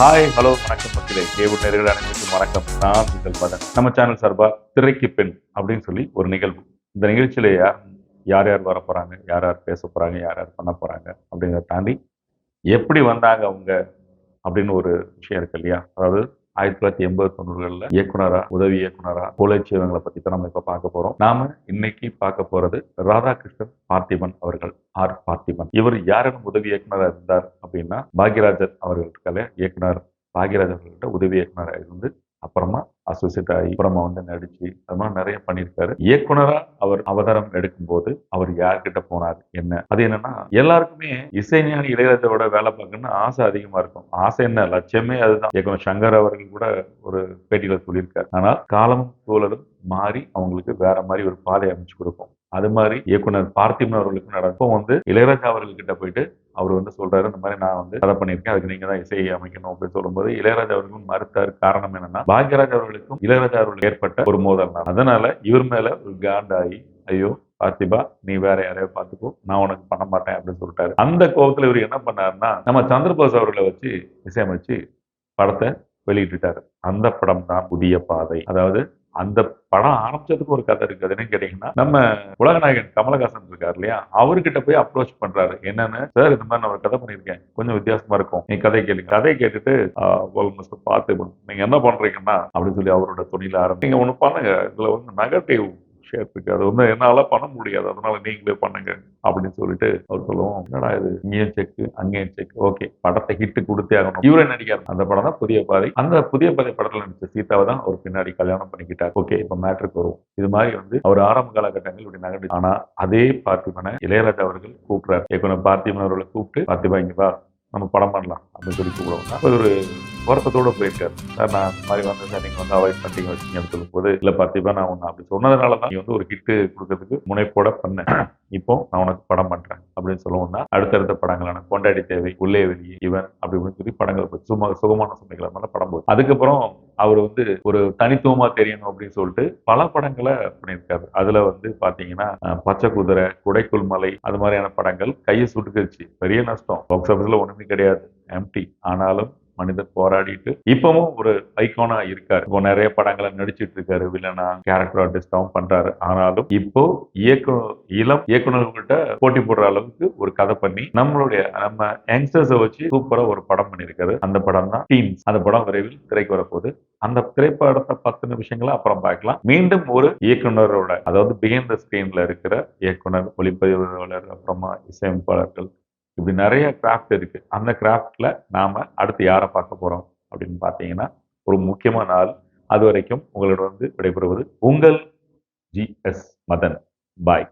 Hi hello வணக்கம் மக்களே. Cable நேர்கள் அனைவருக்கும் வணக்கம். நான் உங்கள் மதன். நம்ம சேனல் சார்பா திரைக்கு பெண் அப்படின்னு சொல்லி ஒரு நிகழ்வு. இந்த நிகழ்ச்சியில யார் யார் யார் வர போறாங்க யார் யார் பேச போறாங்க யார் யார் பண்ண போறாங்க அப்படிங்கிறத தாண்டி எப்படி வந்தாங்க அவங்க அப்படின்னு ஒரு விஷயம் இருக்கு இல்லையா? அதாவது ஆயிரத்தி தொள்ளாயிரத்தி எண்பது தொண்ணூறுகளில் இயக்குனரா உதவி இயக்குனரா புலட்சியவங்களை பத்தி தான் நம்ம இப்ப பார்க்க போறோம். நாம இன்னைக்கு பார்க்க போறது ராதாகிருஷ்ணன் பார்த்திபன் அவர்கள் ஆர் பார்த்திபன். இவர் யாருன்னு உதவி இயக்குனராக இருந்தார் அப்படின்னா பாக்யராஜன் அவர்கள் இருக்கால இயக்குனர் பாக்யராஜன் அவர்கள்ட்ட உதவி இயக்குனராக இருந்து அப்புறமா அசோசியேட் ஆகி அப்புறமா வந்து நடிச்சு அது மாதிரி நிறைய பண்ணியிருக்காரு. இயக்குனரா அவர் அவதாரம் எடுக்கும்போது அவர் யார்கிட்ட போனார் என்ன? அது என்னன்னா எல்லாருக்குமே இசைஞானி இளையராஜாவோட வேலை பார்க்கணும்னு ஆசை அதிகமா இருக்கும். ஆசை என்ன? லட்சியமே அதுதான். இயக்குனர் சங்கர் அவர்கள் கூட ஒரு பேட்டியில சொல்லியிருக்காரு. ஆனால் காலமும் சூழலும் மாறி அவங்களுக்கு வேற மாதிரி ஒரு பாதை அமைச்சு கொடுக்கும். அது மாதிரி இயக்குனர் பார்த்திபன் அவர்களுக்கு நடக்கும். வந்து இளையராஜா அவர்கள்கிட்ட போயிட்டு அவர் வந்து சொல்றாரு இந்த மாதிரி நான் வந்து கதை பண்ணியிருக்கேன். அதுக்கு நீங்க தான் இசையை அமைக்கணும். அப்படின்னு சொல்லும்போது இளையராஜா அவர்களும் மறுத்தார். காரணம் என்னன்னா பாக்யராஜ் அவர்களுக்கு இளையராஜா அவர்களுக்கு ஏற்பட்ட ஒரு மோதல் தான். அதனால இவர் மேல ஒரு காண்டாகி ஐயோ பார்த்திபா நீ வேற யாரையோ பார்த்துக்கோ நான் உனக்கு பண்ண மாட்டேன் அப்படின்னு சொல்லிட்டாரு. அந்த கோபத்துல இவர் என்ன பண்ணாருன்னா நம்ம சந்திரபோஸ் அவர்களை வச்சு இசையமைச்சு படத்தை வெளியிட்டுட்டாரு. அந்த படம் தான் புதிய பாதை. அதாவது அந்த படம் ஆரம்பிச்சதுக்கு ஒரு கதை இருக்கு அது என்னன்னு கேட்டீங்கன்னா நம்ம உலகநாயகன் கமலஹாசன் இருக்காரு இல்லையா? அவர்கிட்ட போய் அப்ரோச் பண்றாரு. என்னன்னு? சார் இந்த மாதிரி நான் ஒரு கதை பண்ணியிருக்கேன். கொஞ்சம் வித்தியாசமா இருக்கும். நீ கதை கேளுங்க கதை கேட்டுட்டு பார்த்து நீங்க என்ன பண்றீங்கன்னா அப்படின்னு சொல்லி அவரோட துணியில ஆரம்பி நீங்க ஒண்ணு பண்ணுங்க. இதுல வந்து நெகட்டிவ் விஷயத்துக்கு அது வந்து என்னால பண்ண முடியாது. அதனால நீங்களே பண்ணுங்க அப்படின்னு சொல்லிட்டு அவர் சொல்லுவோம் என்னடா இது? இங்கேயும் செக் அங்கேயும் செக் ஓகே படத்தை ஹிட் கொடுத்தே ஆகணும். இவரே நடிக்காரு. அந்த படம் தான் புதிய பாதை. அந்த புதிய பாதை படத்துல நடிச்ச சீதாவை தான் அவர் பின்னாடி கல்யாணம் பண்ணிக்கிட்டார். ஓகே இப்ப மேட்ருக்கு வரும். இது மாதிரி வந்து அவர் ஆரம்ப காலகட்டங்கள் இப்படி நகர்ந்து ஆனா அதே பார்த்திபனை இளையராஜா அவர்கள் கூப்பிடுறார். இயக்குனர் பார்த்திபன் அவர்களை கூப்பிட்டு பார்த்திபா இங்க வா. நம்ம படம் பண்ணலாம். அப்படின்னு சொல்லி கூப்பிடுவோம் ஒரு வருத்தத்தோடு போயிருக்காரு. சார் நான் இந்த மாதிரி வந்து சார் நீங்கள் வந்து அவாய்ட் பண்ணிட்டீங்க வச்சுங்கன்னு சொல்லும்போது இல்லை பார்த்திபா நான் ஒன்று அப்படி சொன்னதுனால தான் நீ வந்து ஒரு ஹிட்டு கொடுக்கறதுக்கு முனைப்போட பண்ணேன். இப்போ நான் உனக்கு படம் பண்ணுறேன் அப்படின்னு சொல்லுவோம்னா அடுத்தடுத்த படங்களான கொண்டாடி தேவை உள்ளே வெளியே இவன் அப்படி இப்படின்னு சொல்லி படங்கள் போய் சும்மா சுகமான சுமைகளை மேலே படம் போகுது அதுக்கப்புறம் அவர் வந்து ஒரு தனித்துவமா தெரியணும் அப்படின்னு சொல்லிட்டு பல படங்களை பண்ணியிருக்காரு. அதுல வந்து பாத்தீங்கன்னா பச்சை குதிரை குடைக்குள் மலை அது மாதிரியான படங்கள் கையை சுட்டுக்கிருச்சு. பெரிய நஷ்டம். பாக்ஸ் ஆஃபீஸ்ல ஒண்ணுமே கிடையாது. எம்டி ஆனாலும் மனிதர் போராடிட்டு இப்பவும் ஒரு ஐகானா இருக்காரு. இப்போ நிறைய படங்களை நடிச்சிட்டு இருக்காரு. வில்லனா கேரக்டர் ஆர்டிஸ்டாவும் பண்றாரு. ஆனாலும் இப்போ இயக்க இளம் இயக்குநர்கள்கிட்ட போட்டி போடுற அளவுக்கு ஒரு கதை பண்ணி நம்மளுடைய நம்ம யங்ஸ்டர்ஸை வச்சு சூப்பரா ஒரு படம் பண்ணியிருக்காரு. அந்த படம் தான் டீம்ஸ் அந்த படம் விரைவில் திரைக்கு வரப்போகுது. அந்த திரைப்படத்தை பத்தின விஷயங்களை அப்புறம் பார்க்கலாம். மீண்டும் ஒரு இயக்குனரோட அதாவது பிஹைண்ட் த ஸ்கிரீன்ல இருக்கிற இயக்குனர் ஒளிப்பதிவாளர் அப்புறமா இசையமைப்பாளர்கள் இப்படி நிறைய கிராஃப்ட் இருக்கு. அந்த கிராஃப்ட்ல நாம அடுத்து யாரை பார்க்க போறோம் அப்படின்னு பார்த்தீங்கன்னா ஒரு முக்கியமான நாள் அது வரைக்கும் உங்களோட வந்து விடைபெறுவது உங்கள் ஜி எஸ் மதன். பாய்